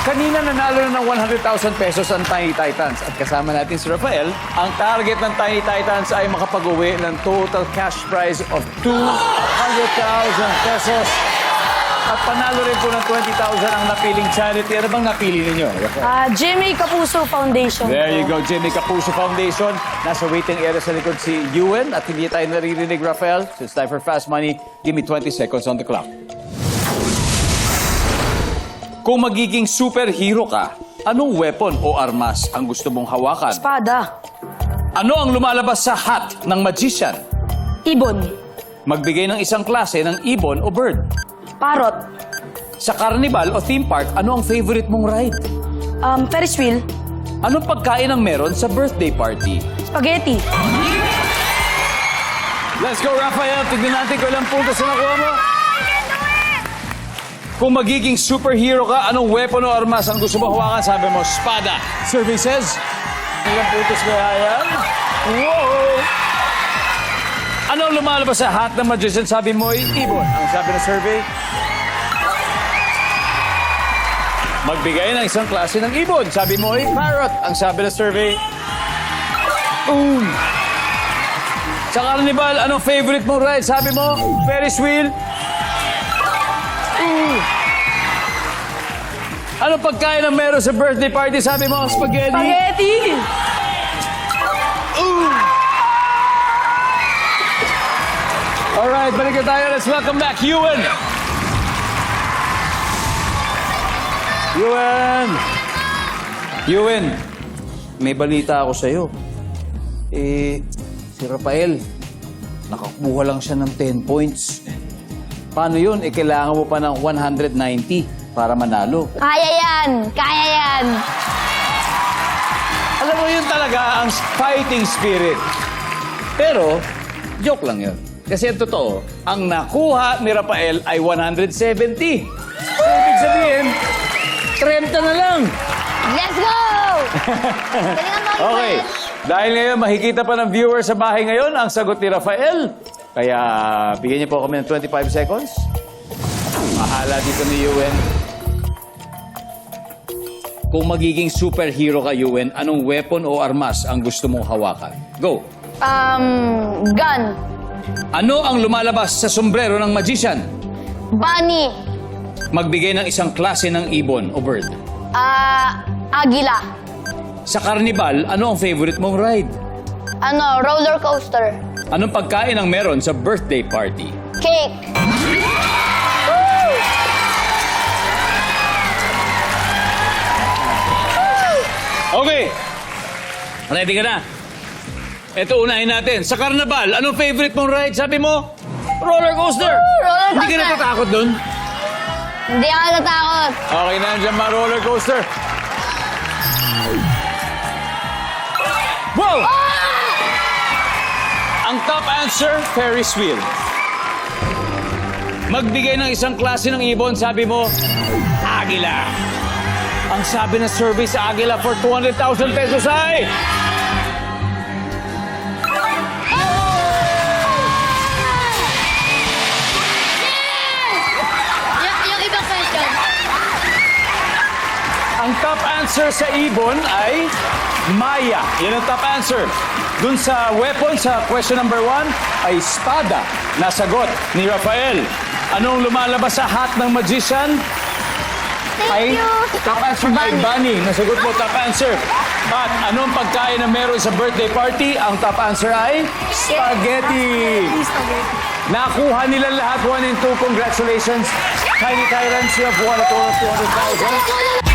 Kanina nanalo na ng 100,000 pesos ang Tiny Titans. At kasama natin si Rafael, ang target ng Tiny Titans ay makapag-uwi ng total cash prize of 200,000 pesos. At panalo rin po ng 20,000 ang napiling charity. Ano bang napili ninyo? Ah, Jimmy Capuso Foundation. There you go, Jimmy Capuso Foundation. Nasa waiting area sa likod si Ewan at hindi tayo naririnig, Rafael. So it's time for Fast Money. Give me 20 seconds on the clock. Kung magiging superhero ka, anong weapon o armas ang gusto mong hawakan? Espada. Ano ang lumalabas sa hat ng magician? Ibon. Magbigay ng isang klase ng ibon o bird. Parrot. Sa carnival o theme park, ano ang favorite mong ride? Um, Ferris wheel. Anong pagkain ang meron sa birthday party? Spaghetti. Let's go, Rafael. Tignan natin kung ilang puntos na nakuha mo. Kung magiging superhero ka, anong weapon o armas ang gusto mo hawakan? Sabi mo, spada. Services? Ilang puntos kaya yan? Whoa! Ano lumalabas sa hat ng magician? Sabi mo, ibon. Ang sabi ng survey? Magbigay ng isang klase ng ibon. Sabi mo, parrot. Ang sabi ng survey? Boom! Sa carnival, anong favorite mong ride? Sabi mo, Ferris wheel. Ooh. Anong pagkain ang meron sa birthday party? Sabi mo, spaghetti. Spaghetti. Alright, balik na tayo. Let's welcome back, Ewan. Ewan. Ewan, may balita ako sa'yo. Eh, si Rafael, nakakuha lang siya ng 10 points. Paano yun? Eh, kailangan mo pa ng 190 para manalo. Kaya yan! Kaya yan! Alam mo, yun talaga ang fighting spirit. Pero, joke lang yun. Kasi ang totoo, ang nakuha ni Rafael ay 170. So, ibig sabihin, 30 na lang. Let's go! Galingan mo, Okay. Dahil ngayon, makikita pa ng viewer sa bahay ngayon ang sagot ni Rafael. Kaya, bigyan niyo po kami ng 25 seconds. Mahala dito ni Yuen. Kung magiging superhero ka, Yuen, anong weapon o armas ang gusto mong hawakan? Go! Um, gun. Ano ang lumalabas sa sombrero ng magician? Bunny. Magbigay ng isang klase ng ibon o bird. Ah, agila. Sa carnival, ano ang favorite mong ride? Ano, roller coaster. Anong pagkain ang meron sa birthday party? Cake. Okay. Ready ka na? Ito, unahin natin. Sa carnival, anong favorite mong ride? Sabi mo? Roller coaster. roller Hindi ka coaster. natatakot dun? Hindi ako natakot. Okay, nandiyan mga roller coaster. Ang top answer, Ferris wheel. Magbigay ng isang klase ng ibon, sabi mo, Agila. Ang sabi ng survey sa Agila for 200,000 pesos ay... Ang top answer sa ibon ay Maya. Yan ang top answer. Dun sa weapon, sa question number one, ay espada. Nasagot ni Rafael. Anong lumalabas sa hat ng magician? ay you. top answer ay bunny. Nasagot mo, top answer. At anong pagkain na meron sa birthday party? Ang top answer ay spaghetti. Nakuha nila lahat 1 and 2. Congratulations. Tiny Tyrants, you have won a total of 200,000.